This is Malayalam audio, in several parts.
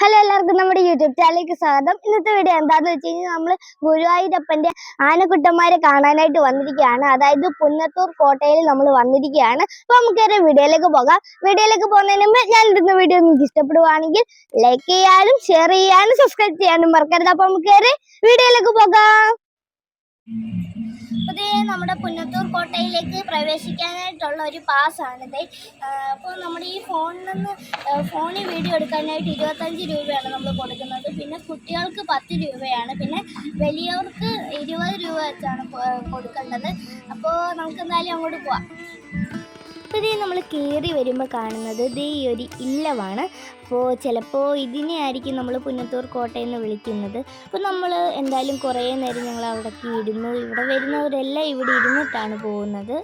ഹലോ എല്ലാവർക്കും നമ്മുടെ യൂട്യൂബ് ചാനലിലേക്ക് സ്വാഗതം. ഇന്നത്തെ വീഡിയോ എന്താന്ന് വെച്ച് കഴിഞ്ഞാൽ നമ്മൾ ഗുരുവായൂരപ്പന്റെ ആനക്കുട്ടന്മാരെ കാണാനായിട്ട് വന്നിരിക്കുകയാണ്. അതായത് പുന്നത്തൂർ കോട്ടയിൽ നമ്മൾ വന്നിരിക്കുകയാണ്. അപ്പൊ നമുക്ക് ഒരു വീഡിയോയിലേക്ക് പോകാം. വീഡിയോയിലേക്ക് പോകുന്നതിന് മുമ്പ് ഞാൻ ഇടുന്ന വീഡിയോ നിങ്ങൾക്ക് ഇഷ്ടപ്പെടുവാണെങ്കിൽ ലൈക്ക് ചെയ്യാനും ഷെയർ ചെയ്യാനും സബ്സ്ക്രൈബ് ചെയ്യാനും മറക്കരുത്. അപ്പൊ നമുക്ക് വീഡിയോയിലേക്ക് പോകാം. ഇത് നമ്മുടെ പുന്നത്തൂർ കോട്ടയിലേക്ക് പ്രവേശിക്കാനായിട്ടുള്ള ഒരു പാസ്സാണിത് അപ്പോൾ നമ്മുടെ ഈ ഫോണിൽ നിന്ന് ഫോണിൽ വീഡിയോ എടുക്കാനായിട്ട് ഇരുപത്തഞ്ച് രൂപയാണ് നമ്മൾ കൊടുക്കുന്നത്. പിന്നെ കുട്ടികൾക്ക് പത്ത് രൂപയാണ്. പിന്നെ വലിയവർക്ക് ഇരുപത് രൂപ വെച്ചാണ് കൊടുക്കേണ്ടത്. അപ്പോൾ നമുക്ക് എന്തായാലും അങ്ങോട്ട് പോവാം. അപ്പോൾ നമ്മൾ കയറി വരുമ്പോൾ കാണുന്നത് ഇത് ഈ ഒരു ഇല്ലവാണ്. അപ്പോൾ ചിലപ്പോൾ ഇതിനെ ആയിരിക്കും നമ്മൾ പുന്നത്തൂർ കോട്ടയെന്ന് വിളിക്കുന്നത്. അപ്പോൾ നമ്മൾ എന്തായാലും കുറേ നേരം ഞങ്ങൾ അവിടേക്ക് ഇരുന്നു. ഇവിടെ വരുന്നവരെല്ലാം ഇവിടെ ഇരുന്നിട്ടാണ് പോകുന്നത്.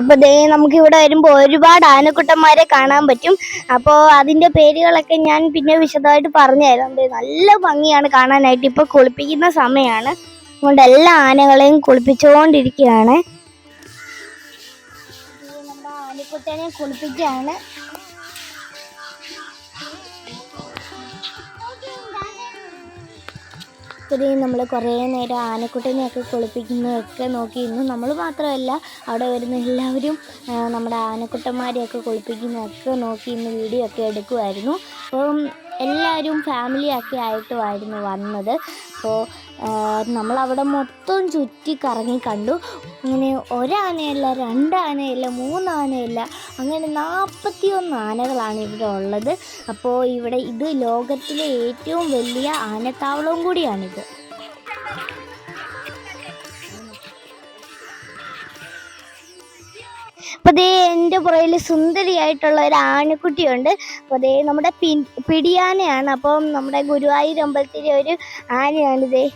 അപ്പോൾ ദേ നമുക്ക് ഇവിടെ വരുമ്പോൾ ഒരുപാട് ആനക്കുട്ടന്മാരെ കാണാൻ പറ്റും. അപ്പോൾ അതിന്റെ പേരുകളൊക്കെ ഞാൻ പിന്നെ വിശദമായിട്ട് പറഞ്ഞു തരാം ദേ നല്ല ഭംഗിയാണ് കാണാനായിട്ട്. ഇപ്പോൾ കുളിപ്പിക്കുന്ന സമയമാണ് അതുകൊണ്ട് എല്ലാ ആനകളെയും കുളിപ്പിച്ചുകൊണ്ടിരിക്കുകയാണ് ആനക്കുട്ടനെ കുളിപ്പിക്കുകയാണ്. ഇത്രയും നമ്മൾ കുറേ നേരം ആനക്കുട്ടനെയൊക്കെ കുളിപ്പിക്കുന്നതൊക്കെ നോക്കിയിരുന്നു നമ്മൾ മാത്രമല്ല അവിടെ വരുന്ന എല്ലാവരും നമ്മുടെ ആനക്കുട്ടന്മാരെയൊക്കെ കുളിപ്പിക്കുന്നതൊക്കെ നോക്കി ഇന്ന് വീഡിയോ ഒക്കെ എടുക്കുമായിരുന്നു അപ്പം എല്ലാവരും ഫാമിലിയൊക്കെ ആയിട്ടുമായിരുന്നു വന്നത്. അപ്പോൾ നമ്മളവിടെ മൊത്തം ചുറ്റി കറങ്ങി കണ്ടു. ഇങ്ങനെ ഒരാനയല്ല രണ്ടാനയല്ല മൂന്നാനയല്ല അങ്ങനെ നാൽപ്പത്തി ഒന്ന് ആനകളാണ് ഇവിടെ ഉള്ളത്. അപ്പോൾ ഇവിടെ ഇത് ലോകത്തിലെ ഏറ്റവും വലിയ ആനത്താവളവും കൂടിയാണിത്. അപ്പോൾ ദേ എന്റെ പുറയിൽ സുന്ദരിയായിട്ടുള്ള ഒരു ആനക്കുട്ടിയുണ്ട്. അപ്പോൾ ദേ നമ്മുടെ പിടിയാനയാണ്. അപ്പം നമ്മുടെ ഗുരുവായൂർ അമ്പലത്തിലെ ഒരു ആനയാണിതേ.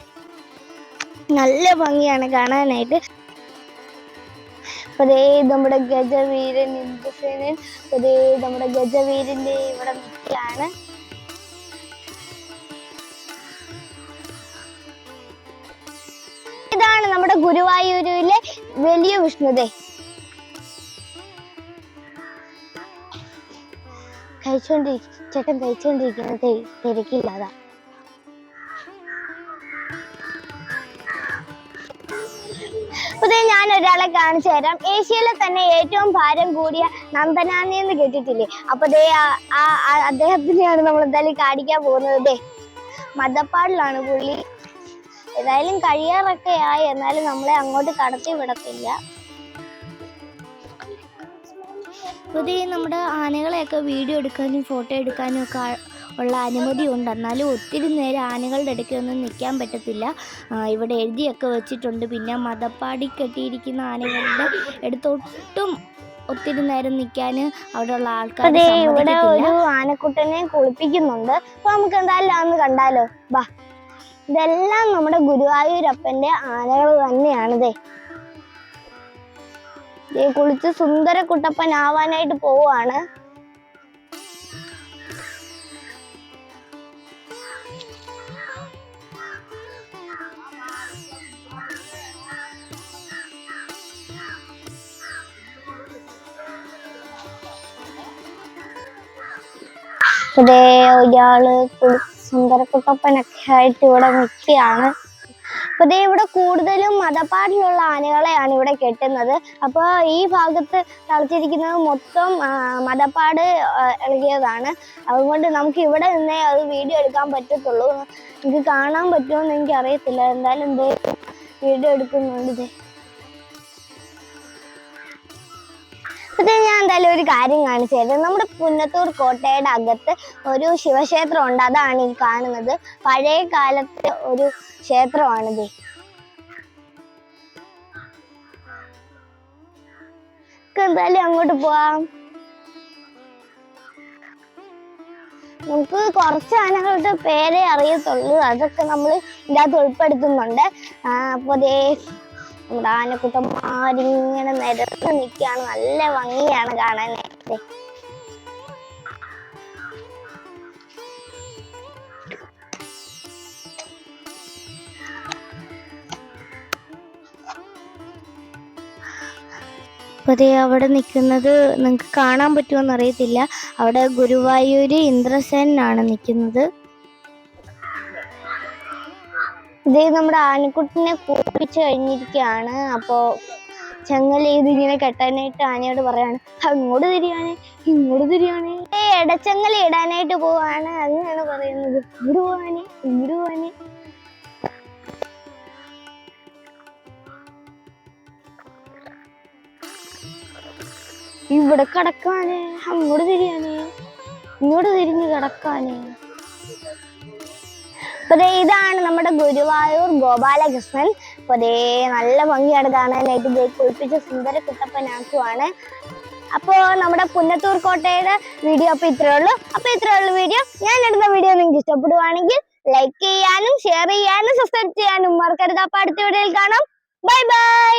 നല്ല ഭംഗിയാണ് കാണാനായിട്ട്. അതേ നമ്മുടെ ഗജവീരൻ ഇന്ദ്രസേനൻ അതേ നമ്മുടെ ഗജവീരന്റെ ഇവിടെ നിൽക്കുകയാണ് ഇതാണ് നമ്മുടെ ഗുരുവായൂരിലെ വലിയ വിഷ്ണുദേ. കഴിച്ചോണ്ടിരിക്കും ചേട്ടൻ കഴിച്ചോണ്ടിരിക്കുന്നത് തെ- ദേ ഞാൻ ഒരാളെ കാണിച്ചു തരാം. ഏഷ്യയിലെ തന്നെ ഏറ്റവും ഭാരം കൂടിയ നന്ദനാനി എന്ന് കേട്ടിട്ടില്ലേ? അപ്പൊ ദേ ആ- അദ്ദേഹത്തിനെയാണ് നമ്മൾ എന്തായാലും കാണിക്കാൻ പോകുന്നത്. ദേ മദപ്പാടിലാണ് പുള്ളി. ഏതായാലും കഴിയാറൊക്കെ ആയി. എന്നാലും നമ്മളെ അങ്ങോട്ട് കടത്തി വിടത്തില്ല. പുതിയ നമ്മുടെ ആനകളെയൊക്കെ വീഡിയോ എടുക്കാനും ഫോട്ടോ എടുക്കാനും ഒക്കെ ഉള്ള അനുമതി ഉണ്ട് എന്നാലും ഒത്തിരി നേരം ആനകളുടെ ഇടയ്ക്കൊന്നും നിൽക്കാൻ പറ്റത്തില്ല. ഇവിടെ എഴുതിയൊക്കെ വെച്ചിട്ടുണ്ട്. പിന്നെ മതപ്പാടി കെട്ടിയിരിക്കുന്ന ആനകളുടെ എടുത്തൊട്ടും ഒത്തിരി നേരം നിൽക്കാൻ അവിടെയുള്ള ആൾക്കാർ ഇവിടെ ഒരു ആനക്കുട്ടനെ കുളിപ്പിക്കുന്നുണ്ട്. അപ്പൊ നമുക്ക് എന്തായാലും അന്ന് കണ്ടാലോ? ബാ ഇതെല്ലാം നമ്മുടെ ഗുരുവായൂരപ്പന്റെ ആനകൾ തന്നെയാണ് ദേ കുളിച്ച് സുന്ദര കുട്ടപ്പൻ ആവാനായിട്ട് പോവാണ് ഇതേ ഒരാൾ സുന്ദരക്കുട്ടപ്പനൊക്കെ സുന്ദര കുട്ടപ്പനൊക്കെ ആയിട്ട് ഇവിടെ നിൽക്കുകയാണ്. അപ്പൊ ഇതേ ഇവിടെ കൂടുതലും മതപ്പാട്ടിലുള്ള ആനകളെയാണ് ഇവിടെ കെട്ടുന്നത്. അപ്പോൾ ഈ ഭാഗത്ത് തളച്ചിരിക്കുന്നത് മൊത്തം മതപ്പാട് ഇളകിയതാണ്. അതുകൊണ്ട് നമുക്ക് ഇവിടെ നിന്നേ അത് വീഡിയോ എടുക്കാൻ പറ്റത്തുള്ളൂ. എനിക്ക് കാണാൻ പറ്റുമോന്ന് എനിക്ക് അറിയത്തില്ല എന്തായാലും വീഡിയോ എടുക്കുന്നുണ്ട് ദേ. ഇത് ഞാൻ എന്തായാലും ഒരു കാര്യം കാണിച്ചു തരാം. നമ്മുടെ പുന്നത്തൂർ കോട്ടയുടെ അകത്ത് ഒരു ശിവക്ഷേത്രം ഉണ്ട് അതാണ് ഈ കാണുന്നത്. പഴയ കാലത്തെ ഒരു ക്ഷേത്രമാണിത്. എന്തായാലും അങ്ങോട്ട് പോവാം. നമുക്ക് കുറച്ച് ആനകളുടെ പേരെ അറിയത്തുള്ളൂ. അതൊക്കെ നമ്മൾ ഇതിനകത്ത് ഉൾപ്പെടുത്തുന്നുണ്ട്. ആ, അപ്പൊ ദേ നമ്മുടെ ആനക്കുട്ടന്മാരിങ്ങനെ നിരന്ന് നിൽക്കുകയാണ് നല്ല ഭംഗിയാണ് കാണാനായിട്ട് അപ്പോൾ അവിടെ നിൽക്കുന്നത് നിങ്ങൾക്ക് കാണാൻ പറ്റുമോ എന്നറിയത്തില്ല അവിടെ ഗുരുവായൂർ ഇന്ദ്രസേനാണ് നിൽക്കുന്നത് ഇതേ നമ്മുടെ ആനക്കുട്ടിനെ കൂപ്പിച്ച് കഴിഞ്ഞിരിക്കുകയാണ്. അപ്പോൾ ചങ്ങല ഇതിങ്ങനെ കെട്ടാനായിട്ട് ആനയോട് പറയാണ് അങ്ങോട്ട് തിരിയാണ് ഇങ്ങോട്ട് തിരിയാണ് ഏ ഇടച്ചങ്ങൽ ഇടാനായിട്ട് പോവാണ്. അങ്ങനെയാണ് പറയുന്നത്. ഇങ്ങോട്ട് പോവാനേ. ഇവിടെ കിടക്കാനേ അങ്ങോട്ട് തിരിയാനേ ഇങ്ങോട്ട് തിരിഞ്ഞ് കിടക്കാനേ. അപ്പൊ ഇതാണ് നമ്മുടെ ഗുരുവായൂർ ഗോപാലകൃഷ്ണൻ. അപ്പൊ അതേ നല്ല ഭംഗിയാണ് കാണാനായിട്ട് ദേ കുളിപ്പിച്ച സുന്ദര കുട്ടപ്പനാക്കുവാണ് അപ്പോ നമ്മുടെ പുന്നത്തൂർ കോട്ടയുടെ വീഡിയോ അപ്പൊ ഇത്രേ ഉള്ളൂ. അപ്പൊ ഇത്രേ ഉള്ളൂ വീഡിയോ. ഞാൻ എടുത്ത വീഡിയോ നിങ്ങൾക്ക് ഇഷ്ടപ്പെടുവാണെങ്കിൽ ലൈക്ക് ചെയ്യാനും ഷെയർ ചെയ്യാനും സബ്സ്ക്രൈബ് ചെയ്യാനും മറക്കരുത്. അപ്പൊ അടുത്ത വീഡിയോയിൽ കാണാം. Bye bye